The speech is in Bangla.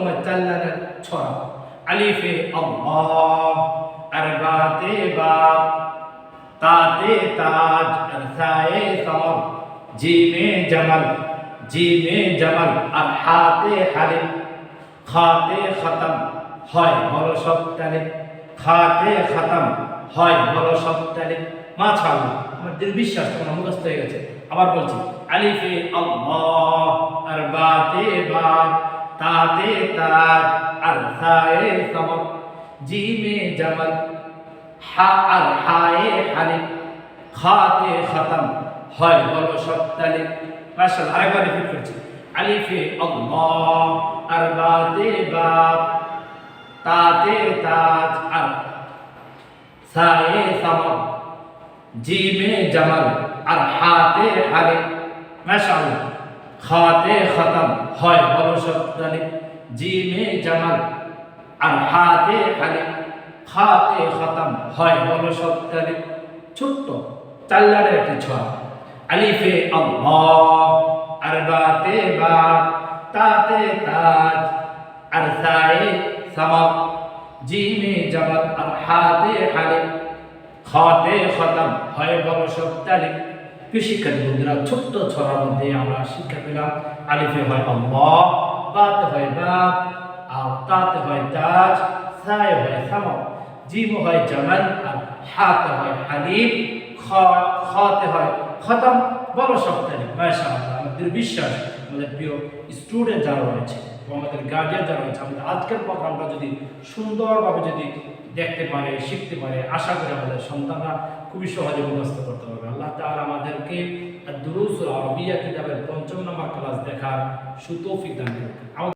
তোমার চাল্লানের ছড়া আলিফে আল্লাহ, আর বাতে বাপ, তাতে তাজ, আর সায়ে সমর জিমে জমল জিমে জমল, আর হাতে হালিম খাতে খতম, হয় বড় সপ্তাহে খাতে খতম, হয় বড় সপ্তাহে মাছাল্লাহ আমার দৃঢ় বিশ্বাস তোমার মুখস্থ হয়ে গেছে। আবার বলছি, আলিফে আল্লাহ, আর বাতে বাপ তাতে তাজ আর সায়ে সমর, জিমে জমল, হা আর হায়ে হালিম, খাতে খতম, হয় বলো সপ্তাহে মাশাল আরেকবার রিপিট করছি। আলিফে আল্লাহ, আর বাতে বাপ, তাতে তাজ আর সায়ে সামর, জিমে জামাল, আর হাতে হারে মাশাআল্লাহ। খাতে খতম। হয় বলো সপ্তাহে জিমে জামাল। আর হাতে হারে খাতে খতম। হয় বলো সপ্তাহে ছোট্ট চাল্লারের একটি ছড়া আলিফে আল্লাহ। আর বাতে বা তাতে তাজ। আর সায়ে সামাপ জিমে জামাল। আর হাতে হালে খাতে খতম। হয় বড় সপ্তাহে প্রিয় বন্ধুরা, ছোট্ট ছড়ার মধ্যে আমরা শিক্ষা পেলাম। আলিফে হয় আল্লাহ, বাতে হয় বাপ, আর তাতে হয় তাজ, সায়ে হয় সামাপ জিম হয় জামাল আর হাতে হয় হালিম খাতে হয় খতম। বড় সপ্তাহে মাশাআল্লাহ আমাদের বিশ্বাস আমাদের প্রিয় স্টুডেন্ট যারা রয়েছে আমাদের গার্জিয়ান যারা রয়েছে, আমাদের আজকের প্রোগ্রামটা যদি সুন্দরভাবে যদি দেখতে পারে, শিখতে পারে, আশা করে আমাদের সন্তানরা খুবই সহজে মুখস্থ করতে পারবে। আল্লাহ তাআলা আমাদেরকে দুরুস আরবিয়া কিতাবের পঞ্চম নম্বর ক্লাস দেখার সুতৌফিক দান